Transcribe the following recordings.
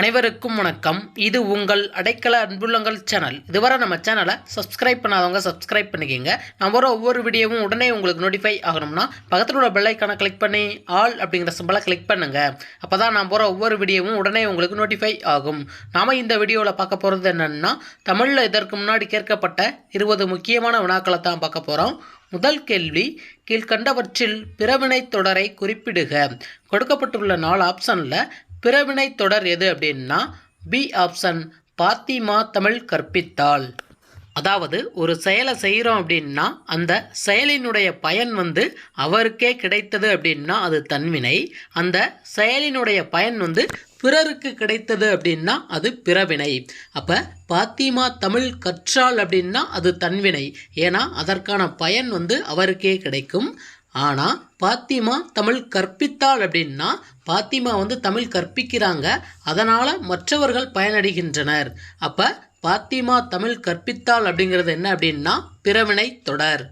அனைவருக்கும் வணக்கம். இது உங்கள் அடைக்கல அன்புள்ளங்கள் சேனல். இதுவரை நம்ம சேனலை சப்ஸ்கிரைப் பண்ணாதவங்க சப்ஸ்கிரைப் பண்ணிக்கோங்க. நான் வர ஒவ்வொரு வீடியோவும் உடனே உங்களுக்கு நோட்டிஃபை ஆகணும்னா பக்கத்தில் உள்ள பெல்லைக்கான கிளிக் பண்ணி ஆல் அப்படிங்கிற சிம்பலை கிளிக் பண்ணுங்க. அப்போ தான் நான் போகிற ஒவ்வொரு வீடியோவும் உடனே உங்களுக்கு நோட்டிஃபை ஆகும். நாம் இந்த வீடியோவில் பார்க்க போகிறது என்னென்னா தமிழில் இதற்கு முன்னாடி கேட்கப்பட்ட இருபது முக்கியமான வினாக்களை தான் பார்க்க போகிறோம் முதல் கேள்வி கீழ்கண்டவற்றில் பிறவினை தொடரை குறிப்பிடுக. கொடுக்கப்பட்டுள்ள நாலு ஆப்ஷனில் பிறவினை தொடர் எது அப்படின்னா பி ஆப்ஷன் பாத்திமா தமிழ் கற்பித்தாள். அதாவது ஒரு செயலை செய்கிறோம் அப்படின்னா அந்த செயலினுடைய பயன் வந்து அவருக்கே கிடைத்தது அப்படின்னா அது தன்வினை. அந்த செயலினுடைய பயன் வந்து பிறருக்கு கிடைத்தது அப்படின்னா அது பிறவினை. அப்போ பாத்திமா தமிழ் கற்றாள் அப்படின்னா அது தன்வினை. ஏன்னா அதற்கான பயன் வந்து அவருக்கே கிடைக்கும். ஆனால் பாத்திமா தமிழ் கற்பித்தாள் அப்படின்னா பாத்திமா வந்து தமிழ் கற்பிக்கிறாங்க. அதனால் மற்றவர்கள் பயனடைகின்றனர். அப்போ பாத்திமா தமிழ் கற்பித்தாள் அப்படிங்கிறது என்ன அப்படின்னா பிறவினை தொடர்.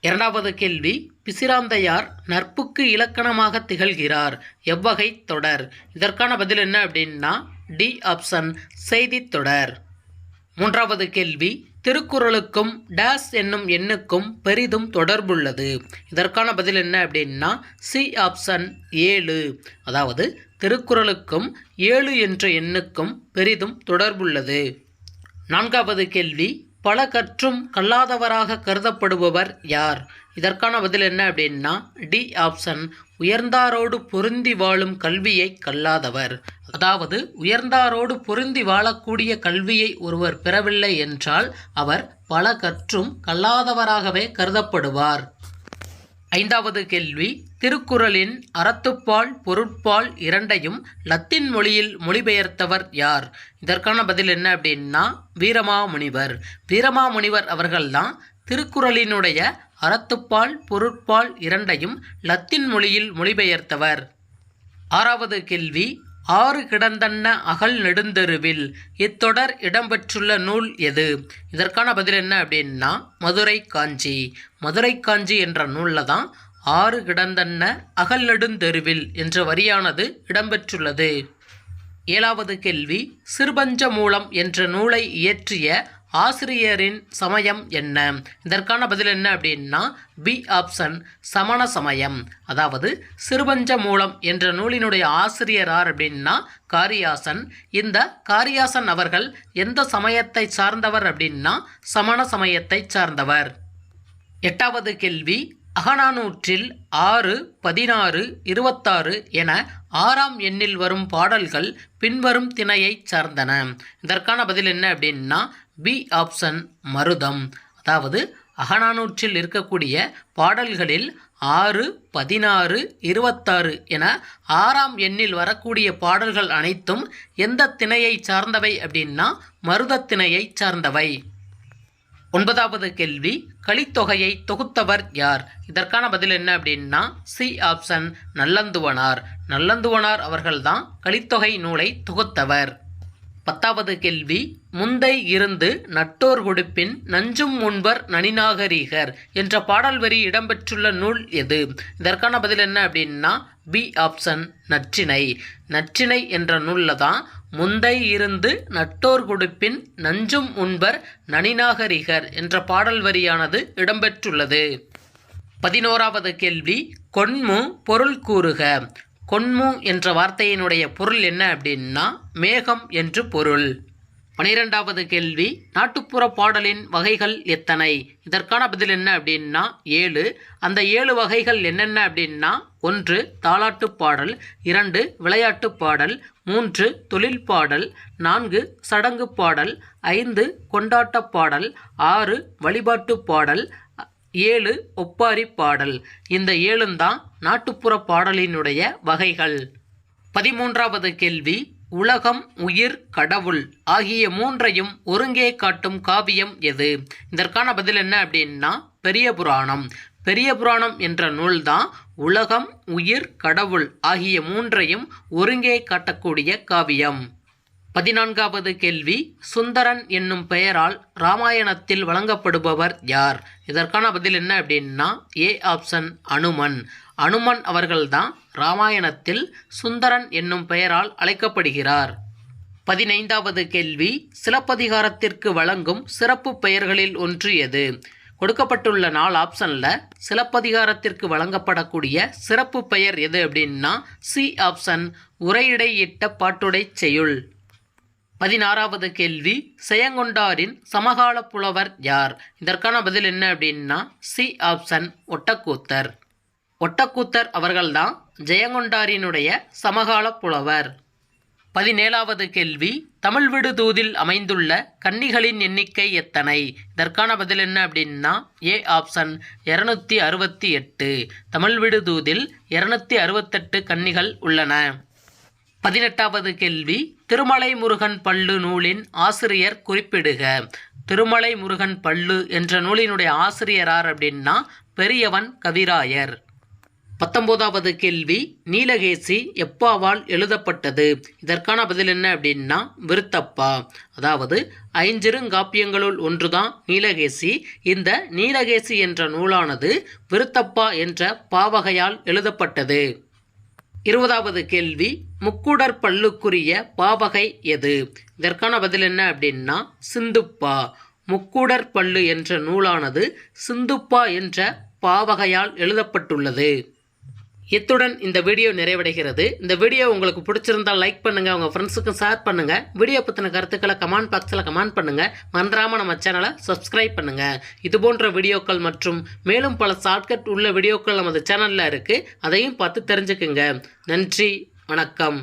இரண்டாவது கேள்வி பிசிராந்தையார் நட்புக்கு இலக்கணமாக திகழ்கிறார். எவ்வகை தொடர்? இதற்கான பதில் என்ன அப்படின்னா டி ஆப்ஷன் செய்தித் தொடர். மூன்றாவது கேள்வி திருக்குறளுக்கும் டேஸ் என்னும் எண்ணுக்கும் பெரிதும் தொடர்புள்ளது. இதற்கான பதில் என்ன அப்படின்னா சி ஆப்ஷன் ஏழு. அதாவது திருக்குறளுக்கும் ஏழு என்ற எண்ணுக்கும் பெரிதும் தொடர்புள்ளது. நான்காவது கேள்வி பல கற்றும் கல்லாதவராக கருதப்படுபவர் யார்? இதற்கான பதில் என்ன அப்படின்னா டி ஆப்ஷன் உயர்ந்தாரோடு பொருந்தி வாழும் கல்வியை கல்லாதவர். அதாவது உயர்ந்தாரோடு பொருந்தி வாழக்கூடிய கல்வியை ஒருவர் பெறவில்லை என்றால் அவர் பல கற்றும் கல்லாதவராகவே கருதப்படுவார். ஐந்தாவது கேள்வி திருக்குறளின் அறத்துப்பால் பொருட்பால் இரண்டையும் லத்தீன் மொழியில் மொழிபெயர்த்தவர் யார்? இதற்கான பதில் என்ன அப்படின்னா வீரமாமுனிவர். வீரமாமுனிவர் அவர்கள்தான் திருக்குறளினுடைய அறத்துப்பால் பொருட்பால் இரண்டையும் லத்தீன் மொழியில் மொழிபெயர்த்தவர். ஆறாவது கேள்வி ஆறு கிடந்தன்ன அகல் நெடுந்தெருவில் இத்தொடர் இடம்பெற்றுள்ள நூல் எது? இதற்கான பதில் என்ன அப்படின்னா மதுரை காஞ்சி. மதுரை காஞ்சி என்ற நூலில் தான் ஆறு கிடந்தன்ன அகல் நெடுந்தெருவில் என்ற வரியானது இடம்பெற்றுள்ளது. ஏழாவது கேள்வி சிறுபஞ்ச மூலம் என்ற நூலை இயற்றிய ஆசிரியரின் சமயம் என்ன? இதற்கான பதில் என்ன அப்படின்னா பி ஆப்ஷன் சமண சமயம். அதாவது சிறுபஞ்ச மூலம் என்ற நூலினுடைய ஆசிரியர் யார் அப்படின்னா காரியாசன். இந்த காரியாசன் அவர்கள் எந்த சமயத்தை சார்ந்தவர் அப்படின்னா சமண சமயத்தை சார்ந்தவர். எட்டாவது கேள்வி அகநானூற்றில் ஆறு பதினாறு இருபத்தாறு என ஆறாம் எண்ணில் வரும் பாடல்கள் பின்வரும் திணையைச் சார்ந்தன. இதற்கான பதில் என்ன அப்படின்னா பி ஆப்ஷன் மருதம். அதாவது அகநானூற்றில் இருக்கக்கூடிய பாடல்களில் ஆறு பதினாறு இருபத்தாறு என ஆறாம் எண்ணில் வரக்கூடிய பாடல்கள் அனைத்தும் எந்த திணையை சார்ந்தவை அப்படின்னா மருதத்திணையை சார்ந்தவை. ஒன்பதாவது கேள்வி கலித்தொகையை தொகுத்தவர் யார்? இதற்கான பதில் என்ன அப்படின்னா சி ஆப்ஷன் நல்லந்துவனார். நல்லந்துவனார் அவர்கள்தான் கலித்தொகை நூலை தொகுத்தவர். பத்தாவது கேள்வி முந்தை இருந்து நட்டோர் கொடுப்பின் நஞ்சும் முன்பர் நனிநாகரீகர் என்ற பாடல் வரி இடம்பெற்றுள்ள நூல் எது? இதற்கான பதில் என்ன அப்படின்னா பி ஆப்ஷன் நற்றினை நற்றினை என்ற நூலில் தான் முந்தை இருந்து நட்டோர் கொடுப்பின் நஞ்சும் உண்பர் நனிநாகரிகர் என்ற பாடல் வரியானது இடம்பெற்றுள்ளது. பதினோராவது கேள்வி கொன்மு பொருள் கூறுக. கொன்மு என்ற வார்த்தையினுடைய பொருள் என்ன அப்படின்னா மேகம் என்று பொருள். பனிரெண்டாவது கேள்வி நாட்டுப்புற பாடலின் வகைகள் எத்தனை? இதற்கான பதில் என்ன அப்படின்னா ஏழு. அந்த ஏழு வகைகள் என்னென்ன அப்படின்னா ஒன்று தாலாட்டு பாடல் இரண்டு விளையாட்டு பாடல் மூன்று தொழில் பாடல் நான்கு சடங்கு பாடல் ஐந்து கொண்டாட்ட பாடல் ஆறு வழிபாட்டு பாடல் ஏழு ஒப்பாரி பாடல். இந்த ஏழும் தான் நாட்டுப்புற பாடலினுடைய வகைகள். பதிமூன்றாவது கேள்வி உலகம் உயிர் கடவுள் ஆகிய மூன்றையும் ஒருங்கே காட்டும் காவியம் எது? இதற்கான பதில் என்ன அப்படின்னா பெரிய புராணம். பெரிய புராணம் என்ற நூல்தான் உலகம் உயிர் கடவுள் ஆகிய மூன்றையும் ஒருங்கே காட்டக்கூடிய காவியம். பதினான்காவது கேள்வி சுந்தரன் என்னும் பெயரால் ராமாயணத்தில் வழங்கப்படுபவர் யார்? இதற்கான பதில் என்ன அப்படின்னா ஏ ஆப்ஷன் அனுமன். அனுமன் அவர்கள்தான் ராமாயணத்தில் சுந்தரன் என்னும் பெயரால் அழைக்கப்படுகிறார். பதினைந்தாவது கேள்வி சிலப்பதிகாரத்திற்கு வழங்கும் சிறப்பு பெயர்களில் ஒன்று எது? கொடுக்கப்பட்டுள்ள நாலு ஆப்ஷனில் சிலப்பதிகாரத்திற்கு வழங்கப்படக்கூடிய சிறப்பு பெயர் எது அப்படின்னா சி ஆப்ஷன் உரையிடையிட்ட பாட்டுடை செய்யுள். பதினாறாவது கேள்வி செயங்கொண்டாரின் சமகால புலவர் யார்? இதற்கான பதில் என்ன அப்படின்னா சி. ஆப்ஷன் ஒட்டக்கூத்தர். ஒட்டக்கூத்தர் அவர்கள்தான் ஜெயங்கொண்டாரினுடைய சமகால புலவர் பதினேழாவது கேள்வி தமிழ் விடுதூதில் அமைந்துள்ள கன்னிகளின் எண்ணிக்கை எத்தனை? இதற்கான பதில் என்ன அப்படின்னா ஏ. ஆப்ஷன் இரநூத்தி அறுபத்தி எட்டு. தமிழ் விடுதூதில் இரநூத்தி அறுபத்தெட்டு கன்னிகள் உள்ளன. பதினெட்டாவது கேள்வி. திருமலை முருகன் பள்ளு நூலின் ஆசிரியர் குறிப்பிடுக. திருமலை முருகன் பள்ளு என்ற நூலினுடைய ஆசிரியர் யார் அப்படின்னா பெரியவன் கவிராயர். பத்தொம்போதாவது கேள்வி. நீலகேசி எப்பாவால் எழுதப்பட்டது? இதற்கான பதில் என்ன அப்படின்னா விருத்தப்பா. அதாவது ஐஞ்சிறுங்காப்பியங்களுள் ஒன்றுதான் நீலகேசி. இந்த நீலகேசி என்ற நூலானது விருத்தப்பா என்ற பாவகையால் எழுதப்பட்டது. இருபதாவது கேள்வி முக்குடர் பல்லுக்குரிய பாவகை எது? இதற்கான பதில் என்ன அப்படின்னா சிந்துப்பா. முக்குடர் பல்லு என்ற நூலானது சிந்துப்பா என்ற பாவகையால் எழுதப்பட்டுள்ளது. இத்துடன் இந்த வீடியோ நிறைவடைகிறது. இந்த வீடியோ உங்களுக்கு பிடிச்சிருந்தால் லைக் பண்ணுங்கள் உங்கள் ஃப்ரெண்ட்ஸுக்கும் ஷேர் பண்ணுங்கள் வீடியோ பற்றின கருத்துக்களை கமெண்ட் பாக்ஸில் கமெண்ட் பண்ணுங்கள் மறந்துடாமல் நம்ம சேனலை சப்ஸ்கிரைப் பண்ணுங்கள் இது போன்ற வீடியோக்கள் மற்றும் மேலும் பல ஷார்ட்கட் உள்ள வீடியோக்கள் நமது சேனலில் இருக்குது அதையும் பார்த்து தெரிஞ்சுக்குங்க. நன்றி வணக்கம்.